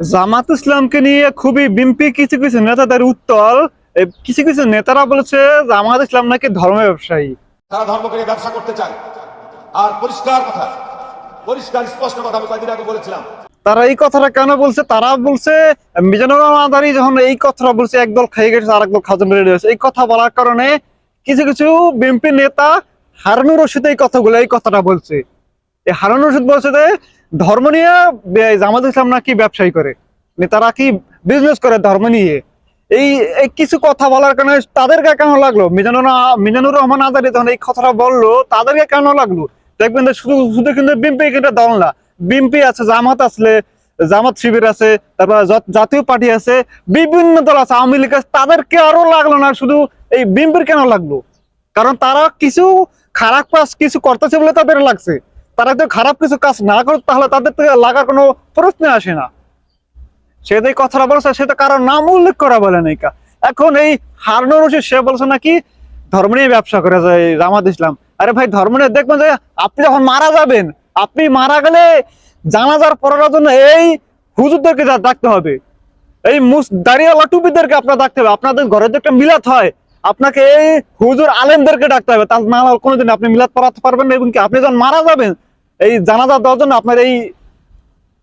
জামাত ইসলামকে নিয়ে খুবই বিম্পি কিছু কিছু নেতাদের উত্তল। কিছু কিছু নেতারা বলেছে জামাত ইসলাম নাকি ধর্ম ব্যবসায়ী। তারা ধর্মকে নিয়ে ব্যবসা করতে চায়। আর পরিষ্কার কথা পরিষ্কার স্পষ্ট কথা আমি কয়েকদিন আগে বলেছিলাম। তারা এই কথাটা কেন বলছে? তারা বলছে মিজানুর রহমান যখন এই কথাটা বলছে একদল খেয়ে গেছে আর একদল খাজম রেডি হয়েছে। এই কথা বলার কারণে কিছু কিছু বিএনপি নেতা হারানুর রশিদ এই কথাগুলো এই কথাটা বলছে। এই হারানুর রশিদ বলছে যে, ধর্ম নিয়ে জামাত ইসলাম নাকি ব্যবসায়ী করে? মানে তারা কি বিজনেস করে ধর্ম নিয়ে? এই কিছু কথা বলার কারণে তাদেরকে কেন লাগল? মিজানুর মিজানুর রহমান আজারি যখন এই কথাটা বলল, তাদেরকে কেন লাগল? দেখবেন শুধু শুধু কিন্তু বিএনপি কিন্তু দল না। বিএনপি আছে, জামাত আসলে জামাত শিবির আছে, তারপর জাতীয় পার্টি আছে, বিভিন্ন দল আছে, আওয়ামী লীগ আছে, তাদেরকে আরও লাগল না, শুধু এই বিএনপির কেন লাগল? কারণ তারা কিছু খারাপ কাজ কিছু করতেছে বলে তাদের লাগছে। তারা যদি খারাপ কিছু কাজ না করত তাহলে তাদের থেকে লাগার কোনো প্রশ্ন আসে না। সে যে কথাটা বলছে সেটা কারোর নাম উল্লেখ করা বলে নাই। এখন এই হারনুর রশিদ, সে বলছে নাকি, ধর্ম নিয়ে ব্যবসা করে যায় জামাত ইসলাম। আরে ভাই, ধর্ম নিয়ে দেখবেন যে আপনি যখন মারা যাবেন, আপনি মারা গেলে জানাজার পড়ার জন্য এই হুজুরদেরকে যা ডাকতে হবে, এই মুস দাঁড়িয়েওয়ালা টুপিদেরকে আপনার ডাকতে হবে। আপনাদের ঘরে যে একটা মিলাত হয়, আপনাকে এই হুজুর আলেমদেরকে ডাকতে হবে। তার না হলে কোনোদিন আপনি মিলাদ পড়াতে পারবেন না, এবং কি আপনি যখন মারা যাবেন এই জানাজা দেওয়ার জন্য আপনার এই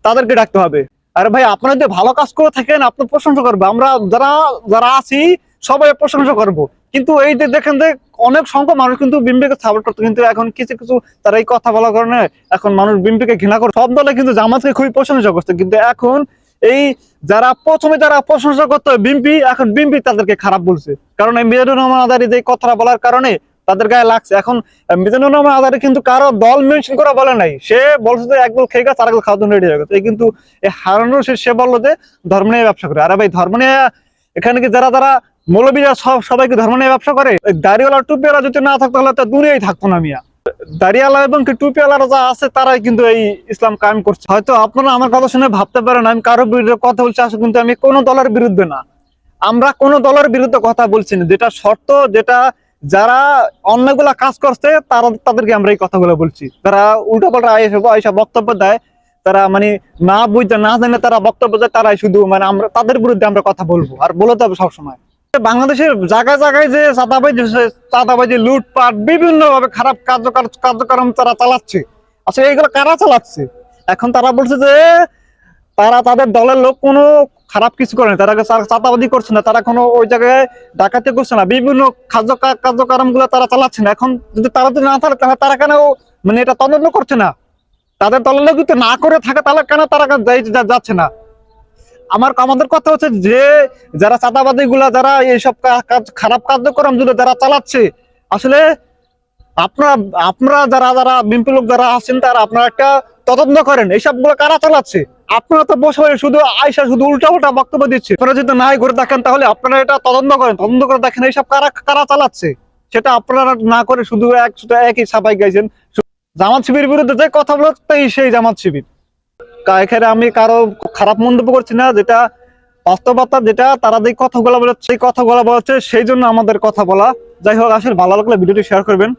তাদেরকে ডাকতে হবে। আরে ভাই, আপনারা যদি ভালো কাজ করে থাকেন, আপনার প্রশংসা করবে। আমরা যারা যারা আছি, সবাই প্রশংসা করব। কিন্তু এই যে দেখেন যে অনেক সংখ্যক মানুষ কিন্তু বিম্বিকে সাপোর্ট করতো, কিন্তু এখন কিছু কিছু তারা এই কথা বলার কারণে এখন মানুষ বিম্বিকে ঘৃণা করে। সব দলে কিন্তু জামাতকে খুবই প্রশংসা করছে। কিন্তু এখন এই যারা প্রথমে যারা প্রশংসা করতো বিম্পি এখন বিম্পি তাদেরকে খারাপ বলছে। কারণ এই মিজানুর রহমান আদারি যে কথাটা বলার কারণে তাদের গায়ে লাগছে। এখন মিজানুর রহমান আদারি কিন্তু কারও দল মেনশন করা বলে নাই। সে বলছে যে একদল খেয়ে গেছে আর একদল খাওয়ার জন্য রেডি হয়ে গেছে। কিন্তু এই হারানোর সে বলল যে ধর্ম নিয়ে ব্যবসা করে। আরে ভাই, ধর্ম নিয়ে এখানে কি যারা যারা মৌলবীরা সব সবাইকে ধর্ম নিয়ে ব্যবসা করে? দাড়িওয়ালা, টুপিওয়ালা যদি না থাকতো, তাহলে তো দুনিয়াই থাকতো না মিয়া। দাড়িওয়ালা এবং কি টুপিওয়ালারা যা আছে, তারাই কিন্তু এই ইসলাম কায়েম করছে। হয়তো আপনারা আমার কথা শুনে ভাবতে পারেন, আমি কারও বিরুদ্ধে কথা বলছি আসলে কিন্তু আমি কোনো দলের বিরুদ্ধে না। আমরা কোন দলের বিরুদ্ধে কথা বলছি না। যেটা শর্ত, যেটা যারা অন্যগুলা কাজ করছে, তারা তাদেরকে আমরা এই কথাগুলো বলছি। তারা উল্টো পাল্টা এসব এইসব বক্তব্য দেয়। তারা মানে না বুঝতে না জানে তারা বক্তব্য দেয়, তারাই শুধু মানে আমরা তাদের বিরুদ্ধে আমরা কথা বলব। আর বলতে হবে সবসময়। বাংলাদেশের জায়গায় জায়গায় যে চাঁদাবাজি চাঁদাবাজি, লুটপাট বিভিন্ন ভাবে খারাপ কার্যকর কার্যক্রম তারা চালাচ্ছে। আসলে এইগুলো কারা চালাচ্ছে? এখন তারা বলছে যে তারা তাদের দলের লোক কোনো খারাপ কিছু করে না তারা চা- চাঁদাবাজি করছে না, তারা কোনো ওই জায়গায় ডাকাতি করছে না। বিভিন্ন খাদ্য কার্যক্রম তারা চালাচ্ছে না। এখন যদি তারা যদি না থাকে তাহলে তারা কেন মানে এটা তদন্ত করছে না? তাদের দলের লোক যদি না করে থাকে, তাহলে কেন তারা যাচ্ছে না? আমার আমাদের কথা হচ্ছে যে, যারা চাঁদাবাদি গুলা যারা এইসব কাজ- খারাপ কার্যক্রমগুলো যারা চালাচ্ছে, আসলে আপনারা আপনারা যারা যারা বিএনপি লোক যারা আছেন, তারা আপনারা একটা তদন্ত করেন। এইসবগুলো কারা চালাচ্ছে? আপনারা তো বসে শুধু আয়সা শুধু উল্টা উল্টা বক্তব্য দিচ্ছে। আপনারা যদি নাই করে দেখেন, তাহলে আপনারা এটা তদন্ত করেন। তদন্ত করে দেখেন এইসব কারা কারা চালাচ্ছে। সেটা আপনারা না করে শুধু এক, একই সাপাই গাইছেন। জামাত শিবির বিরুদ্ধে যে কথা বলতেই সেই জামাত শিবির। এখানে আমি কারও খারাপ মন্তব্য করছি না, যেটা বাস্তবতা, যেটা তারা যে কথাগুলো বলে সেই কথাগুলো বলছে, সেই জন্য আমাদের কথা বলা। যাই হোক আসলে ভালো লাগলে ভিডিওটি শেয়ার করবেন।